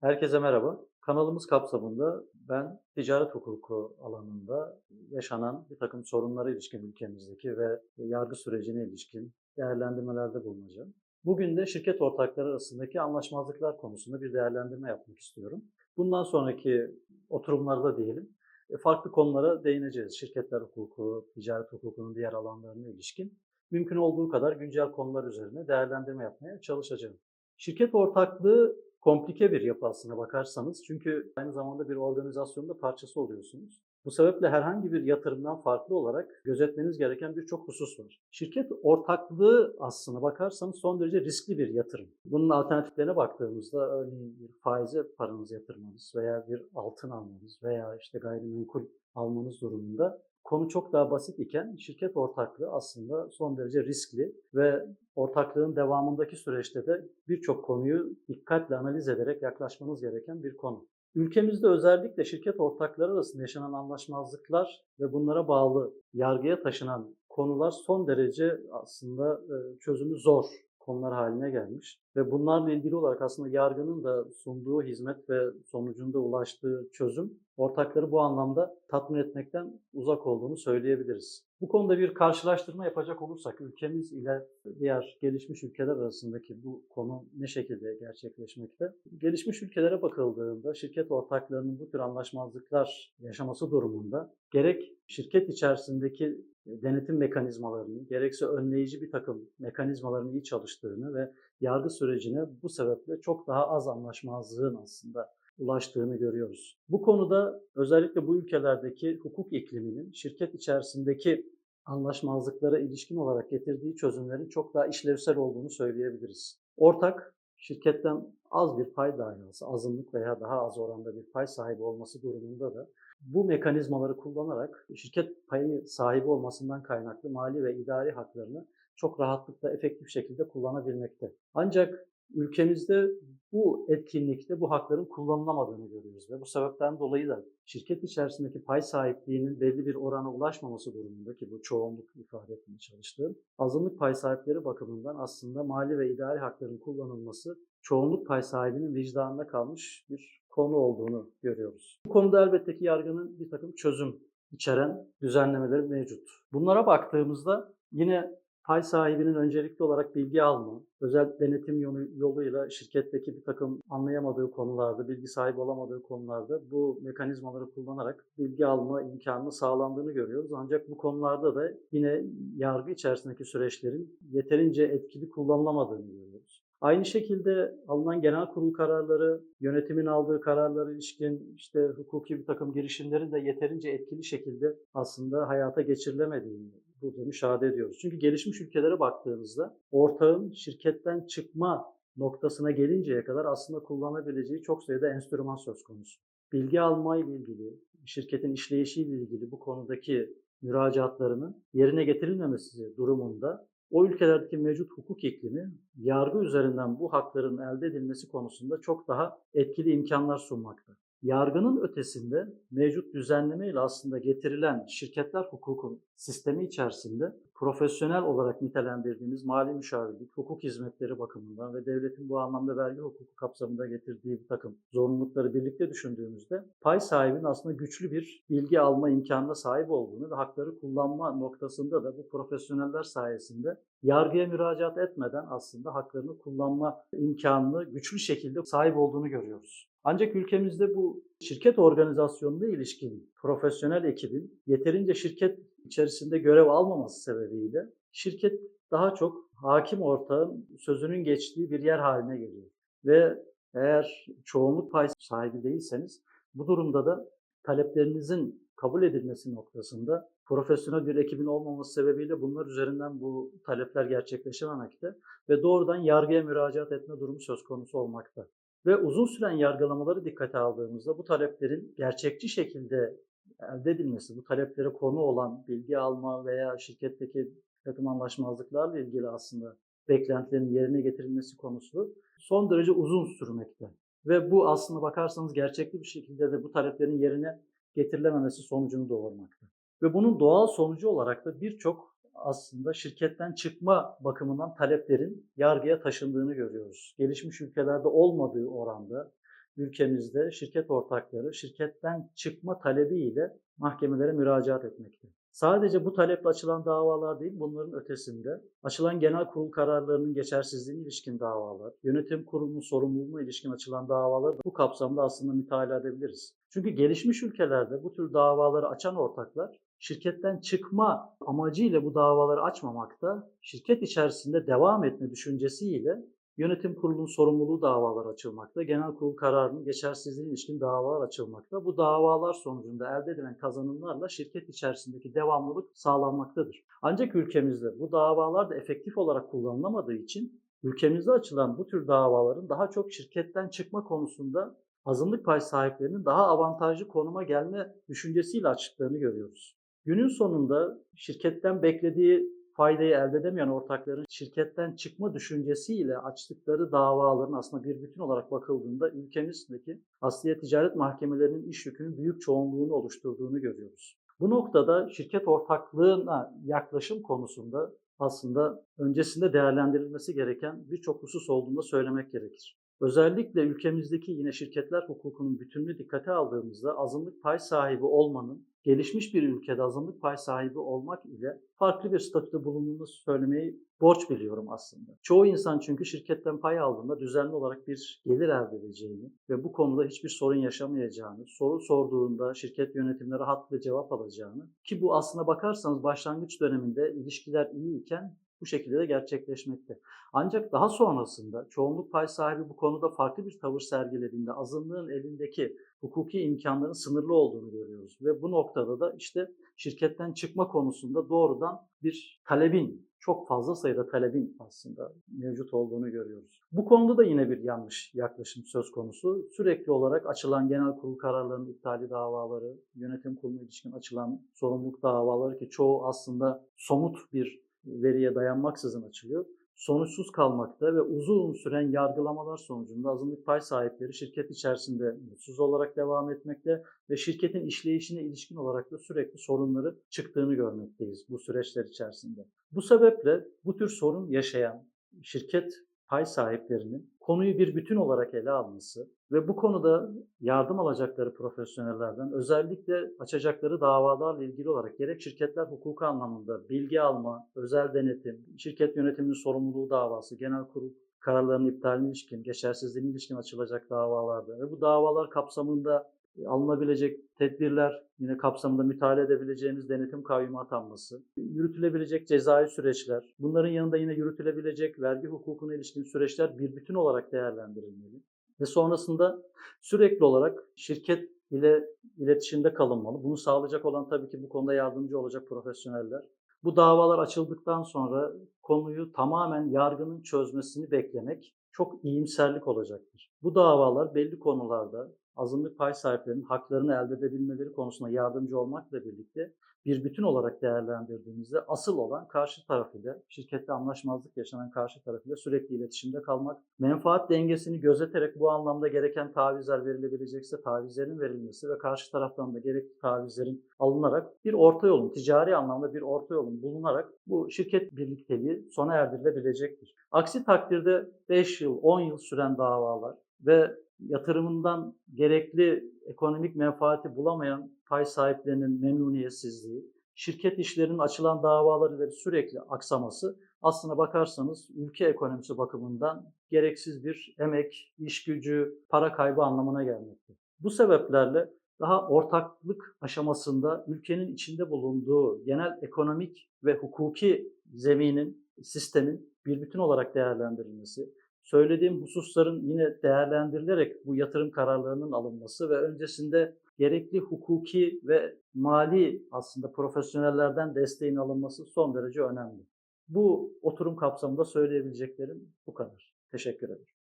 Herkese merhaba. Kanalımız kapsamında ben ticaret hukuku alanında yaşanan bir takım sorunlara ilişkin ülkemizdeki ve yargı sürecine ilişkin değerlendirmelerde bulunacağım. Bugün de şirket ortakları arasındaki anlaşmazlıklar konusunda bir değerlendirme yapmak istiyorum. Bundan sonraki oturumlarda diyelim e, farklı konulara değineceğiz. Şirketler hukuku, ticaret hukukunun diğer alanlarına ilişkin mümkün olduğu kadar güncel konular üzerine değerlendirme yapmaya çalışacağım. Şirket ortaklığı komplike bir yapı aslına bakarsanız. Çünkü aynı zamanda bir organizasyonun da parçası oluyorsunuz. Bu sebeple herhangi bir yatırımdan farklı olarak gözetmeniz gereken birçok husus var. Şirket ortaklığı aslına bakarsanız son derece riskli bir yatırım. Bunun alternatiflerine baktığımızda örneğin bir faize paranızı yatırmanız veya bir altın almanız veya işte gayrimenkul almanız durumunda konu çok daha basit iken şirket ortaklığı aslında son derece riskli ve ortaklığın devamındaki süreçte de birçok konuyu dikkatle analiz ederek yaklaşmanız gereken bir konu. Ülkemizde özellikle şirket ortakları arasında yaşanan anlaşmazlıklar ve bunlara bağlı yargıya taşınan konular son derece aslında e, çözümü zor konular haline gelmiş. Ve bunlarla ilgili olarak aslında yargının da sunduğu hizmet ve sonucunda ulaştığı çözüm ortakları bu anlamda tatmin etmekten uzak olduğunu söyleyebiliriz. Bu konuda bir karşılaştırma yapacak olursak ülkemiz ile diğer gelişmiş ülkeler arasındaki bu konu ne şekilde gerçekleşmekte? Gelişmiş ülkelere bakıldığında şirket ortaklarının bu tür anlaşmazlıklar yaşaması durumunda gerek şirket içerisindeki denetim mekanizmalarının gerekse önleyici bir takım mekanizmaların iyi çalıştığını ve yargı sürecine bu sebeple çok daha az anlaşmazlığın aslında ulaştığını görüyoruz. Bu konuda özellikle bu ülkelerdeki hukuk ikliminin şirket içerisindeki anlaşmazlıklara ilişkin olarak getirdiği çözümlerin çok daha işlevsel olduğunu söyleyebiliriz. Ortak şirketten az bir pay dahi olsa, azınlık veya daha az oranda bir pay sahibi olması durumunda da bu mekanizmaları kullanarak şirket payı sahibi olmasından kaynaklı mali ve idari haklarını çok rahatlıkla efektif şekilde kullanabilmekte. Ancak ülkemizde bu etkinlikte bu hakların kullanılamadığını görüyoruz ve bu sebepten dolayı da şirket içerisindeki pay sahipliğinin belli bir orana ulaşmaması durumunda ki bu çoğunluk ifade etmeye çalıştığım azınlık pay sahipleri bakımından aslında mali ve idari hakların kullanılması çoğunluk pay sahibinin vicdanına kalmış bir konu olduğunu görüyoruz. Bu konuda elbette ki yargının bir takım çözüm içeren düzenlemeleri mevcut. Bunlara baktığımızda yine pay sahibinin öncelikli olarak bilgi alma, özel denetim yoluyla şirketteki bir takım anlayamadığı konularda, bilgi sahibi olamadığı konularda bu mekanizmaları kullanarak bilgi alma imkanını sağlandığını görüyoruz. Ancak bu konularda da yine yargı içerisindeki süreçlerin yeterince etkili kullanılamadığını görüyoruz. Aynı şekilde alınan genel kurul kararları, yönetimin aldığı kararlara ilişkin işte hukuki bir takım girişimlerin de yeterince etkili şekilde aslında hayata geçirilemediğini burada müşahede ediyoruz. Çünkü gelişmiş ülkelere baktığımızda ortağın şirketten çıkma noktasına gelinceye kadar aslında kullanabileceği çok sayıda enstrüman söz konusu. Bilgi almayla ilgili, şirketin işleyişiyle ilgili bu konudaki müracaatlarının yerine getirilmemesi durumunda o ülkelerdeki mevcut hukuk iklimi yargı üzerinden bu hakların elde edilmesi konusunda çok daha etkili imkanlar sunmakta. Yargının ötesinde mevcut düzenleme ile aslında getirilen şirketler hukuku sistemi içerisinde profesyonel olarak nitelendirdiğimiz mali müşavirlik, hukuk hizmetleri bakımından ve devletin bu anlamda vergi hukuku kapsamında getirdiği bir takım zorunlulukları birlikte düşündüğümüzde pay sahibinin aslında güçlü bir bilgi alma imkanına sahip olduğunu ve hakları kullanma noktasında da bu profesyoneller sayesinde yargıya müracaat etmeden aslında haklarını kullanma imkanını güçlü şekilde sahip olduğunu görüyoruz. Ancak ülkemizde bu şirket organizasyonuna ilişkin profesyonel ekibin yeterince şirket içerisinde görev almaması sebebiyle şirket daha çok hakim ortağın sözünün geçtiği bir yer haline geliyor. Ve eğer çoğunluk pay sahibi değilseniz bu durumda da taleplerinizin kabul edilmesi noktasında profesyonel bir ekibin olmaması sebebiyle bunlar üzerinden bu talepler gerçekleşememekte ve doğrudan yargıya müracaat etme durumu söz konusu olmakta. Ve uzun süren yargılamaları dikkate aldığımızda bu taleplerin gerçekçi şekilde elde edilmesi, bu taleplere konu olan bilgi alma veya şirketteki takım anlaşmazlıklarla ilgili aslında beklentilerin yerine getirilmesi konusu son derece uzun sürmekte. Ve bu aslında bakarsanız gerçekli bir şekilde de bu taleplerin yerine getirilememesi sonucunu doğurmakta. Ve bunun doğal sonucu olarak da birçok aslında şirketten çıkma bakımından taleplerin yargıya taşındığını görüyoruz. Gelişmiş ülkelerde olmadığı oranda ülkemizde şirket ortakları şirketten çıkma talebiyle mahkemelere müracaat etmekte. Sadece bu taleple açılan davalar değil, bunların ötesinde açılan genel kurul kararlarının geçersizliğine ilişkin davalar, yönetim kurulunun sorumluluğuna ilişkin açılan davaları da bu kapsamda aslında mütalaa edebiliriz. Çünkü gelişmiş ülkelerde bu tür davaları açan ortaklar şirketten çıkma amacıyla bu davaları açmamakta, şirket içerisinde devam etme düşüncesiyle Yönetim kurulunun sorumluluğu davalar açılmakta. Genel kurul kararının geçersizliğine ilişkin davalar açılmakta. Bu davalar sonucunda elde edilen kazanımlarla şirket içerisindeki devamlılık sağlanmaktadır. Ancak ülkemizde bu davalar da efektif olarak kullanılamadığı için ülkemizde açılan bu tür davaların daha çok şirketten çıkma konusunda azınlık pay sahiplerinin daha avantajlı konuma gelme düşüncesiyle açtıklarını görüyoruz. Günün sonunda şirketten beklediği faydayı elde edemeyen ortakların şirketten çıkma düşüncesiyle açtıkları davaların aslında bir bütün olarak bakıldığında ülkemizdeki asliye ticaret mahkemelerinin iş yükünün büyük çoğunluğunu oluşturduğunu görüyoruz. Bu noktada şirket ortaklığına yaklaşım konusunda aslında öncesinde değerlendirilmesi gereken birçok husus olduğunu söylemek gerekir. Özellikle ülkemizdeki yine şirketler hukukunun bütününü dikkate aldığımızda azınlık pay sahibi olmanın gelişmiş bir ülkede azınlık pay sahibi olmak ile farklı bir statüde bulunduğunu söylemeyi borç biliyorum aslında. Çoğu insan çünkü şirketten pay aldığında düzenli olarak bir gelir elde edeceğini ve bu konuda hiçbir sorun yaşamayacağını, soru sorduğunda şirket yönetimine rahat bir cevap alacağını ki bu aslına bakarsanız başlangıç döneminde ilişkiler iyiyken bu şekilde de gerçekleşmekte. Ancak daha sonrasında çoğunluk pay sahibi bu konuda farklı bir tavır sergilediğinde azınlığın elindeki hukuki imkanların sınırlı olduğunu görüyoruz. Ve bu noktada da işte şirketten çıkma konusunda doğrudan bir talebin, çok fazla sayıda talebin aslında mevcut olduğunu görüyoruz. Bu konuda da yine bir yanlış yaklaşım söz konusu. Sürekli olarak açılan genel kurul kararlarının iptali davaları, yönetim kuruluna ilişkin açılan sorumluluk davaları ki çoğu aslında somut bir veriye dayanmaksızın açılıyor sonuçsuz kalmakta ve uzun süren yargılamalar sonucunda azınlık pay sahipleri şirket içerisinde mutsuz olarak devam etmekte ve şirketin işleyişine ilişkin olarak da sürekli sorunları çıktığını görmekteyiz bu süreçler içerisinde. Bu sebeple bu tür sorun yaşayan şirket pay sahiplerinin konuyu bir bütün olarak ele alması ve bu konuda yardım alacakları profesyonellerden özellikle açacakları davalarla ilgili olarak gerek şirketler hukuku anlamında bilgi alma, özel denetim, şirket yönetiminin sorumluluğu davası, genel kurul kararlarının iptaline ilişkin, geçersizliğine ilişkin açılacak davalarda ve bu davalar kapsamında alınabilecek tedbirler, yine kapsamında müteala edebileceğimiz denetim kayyumu atanması, yürütülebilecek cezai süreçler, bunların yanında yine yürütülebilecek vergi hukukuna ilişkin süreçler bir bütün olarak değerlendirilmeli. Ve sonrasında sürekli olarak şirket ile iletişimde kalınmalı. Bunu sağlayacak olan tabii ki bu konuda yardımcı olacak profesyoneller. Bu davalar açıldıktan sonra konuyu tamamen yargının çözmesini beklemek çok iyimserlik olacaktır. Bu davalar belli konularda azınlık pay sahiplerinin haklarını elde edebilmeleri konusunda yardımcı olmakla birlikte bir bütün olarak değerlendirdiğimizde asıl olan karşı taraf ile, şirkette anlaşmazlık yaşanan karşı taraf ile sürekli iletişimde kalmak, menfaat dengesini gözeterek bu anlamda gereken tavizler verilebilecekse tavizlerin verilmesi ve karşı taraftan da gerekli tavizlerin alınarak bir orta yolun, ticari anlamda bir orta yolun bulunarak bu şirket birlikteliği sona erdirilebilecektir. Aksi takdirde 5 yıl, 10 yıl süren davalar ve yatırımından gerekli ekonomik menfaati bulamayan pay sahiplerinin memnuniyetsizliği, şirket işlerinin açılan davaları sürekli aksaması aslına bakarsanız ülke ekonomisi bakımından gereksiz bir emek, iş gücü, para kaybı anlamına gelmekte. Bu sebeplerle daha ortaklık aşamasında ülkenin içinde bulunduğu genel ekonomik ve hukuki zeminin, sistemin bir bütün olarak değerlendirilmesi, söylediğim hususların yine değerlendirilerek bu yatırım kararlarının alınması ve öncesinde gerekli hukuki ve mali aslında profesyonellerden desteğin alınması son derece önemli. Bu oturum kapsamında söyleyebileceklerim bu kadar. Teşekkür ederim.